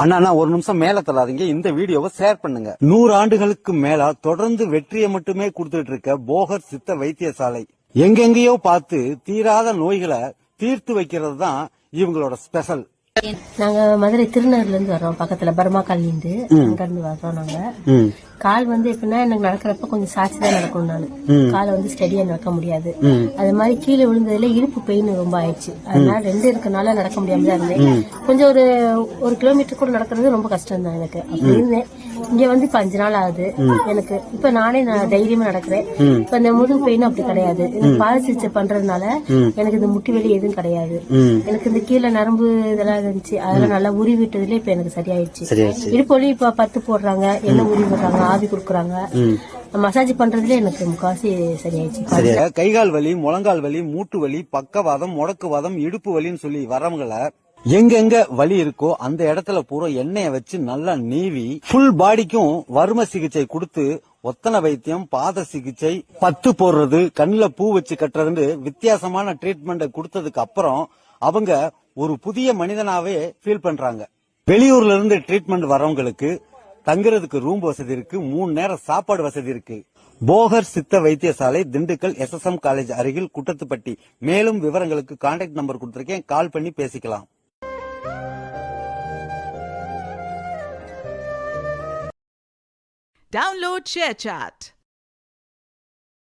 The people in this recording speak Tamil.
அண்ணா ஒரு நிமிஷம் மேல தள்ளாதீங்க. இந்த வீடியோவை ஷேர் பண்ணுங்க. நூறு ஆண்டுகளுக்கு மேல தொடர்ந்து வெற்றியை மட்டுமே கொடுத்துட்டு இருக்க போகர் சித்த வைத்தியசாலை. எங்கெங்கேயோ பார்த்து தீராத நோய்களை தீர்த்து வைக்கிறது தான் இவங்களோட ஸ்பெஷல் நாங்க மதுரை திருநகர்ல இருந்து வர்றோம். பக்கத்துல பர்மா காலனிந்து அங்க இருந்து வர்றோம் நாங்க. கால் வந்து எப்படின்னா எனக்கு நடக்கிறப்ப கொஞ்சம் சாட்சி தான் நடக்கும் நான். காலை வந்து ஸ்டெடியா நடக்க முடியாது. அது மாதிரி கீழே விழுந்ததுல இடுப்பு பெயின் ரொம்ப ஆயிடுச்சு. அதனால ரெண்டு இருக்கனால நடக்க முடியாம தான் இருந்தேன். கொஞ்சம் ஒரு ஒரு கிலோமீட்டர் கூட நடக்கிறது ரொம்ப கஷ்டம் தான் எனக்கு. அப்படி இருந்தேன். இங்க வந்து இப்ப அஞ்சு நாள் ஆகுது. எனக்கு இப்ப நானே நான் தைரியமா நடக்கிறேன். இப்ப இந்த முதுகு பெயின் அப்படி கிடையாது. பாத சிகிச்சை பண்றதுனால எனக்கு இந்த முட்டி வலி எதுவும் கிடையாது. எனக்கு இந்த கீழே நரம்பு இதெல்லாம் இருந்துச்சு. அதெல்லாம் நல்லா உரி விட்டதுல இப்ப எனக்கு சரியாயிடுச்சு. இடுப்பு வலி இப்ப பத்து போடுறாங்க எண்ணெய் உரி விடுறாங்க ஆவி கொடுக்குறாங்க. மசாஜ் பண்றதுல எனக்கு முக்காசி சரியாயிடுச்சு. கைகால் வலி முழங்கால் வலி மூட்டு வலி பக்கவாதம் முடக்குவாதம் இடுப்பு வலின்னு சொல்லி வரவங்கள எங்கெங்க வலி இருக்கோ அந்த இடத்துல பூரா எண்ணெய வச்சு நல்லா நீவி ஃபுல் பாடிக்கும் வர்ம சிகிச்சை கொடுத்து ஒத்தன வைத்தியம் பாத சிகிச்சை பத்து போடுறது கண்ணில் பூ வச்சு கட்டுறதுன்னு வித்தியாசமான ட்ரீட்மெண்ட் கொடுத்ததுக்கு அப்புறம் அவங்க ஒரு புதிய மனிதனாவே ஃபீல் பண்றாங்க. வெளியூர்ல இருந்து ட்ரீட்மெண்ட் வரவங்களுக்கு தங்குறதுக்கு ரூம் வசதி இருக்கு மூணு நேரம் சாப்பாடு வசதி இருக்கு. போகர் சித்த வைத்தியசாலை திண்டுக்கல் எஸ்எஸ்எம் காலேஜ் அருகில் குட்டத்துப்பட்டி. மேலும் விவரங்களுக்கு கான்டாக்ட் நம்பர் கொடுத்திருக்கேன். கால் பண்ணி பேசிக்கலாம். Download ShareChat.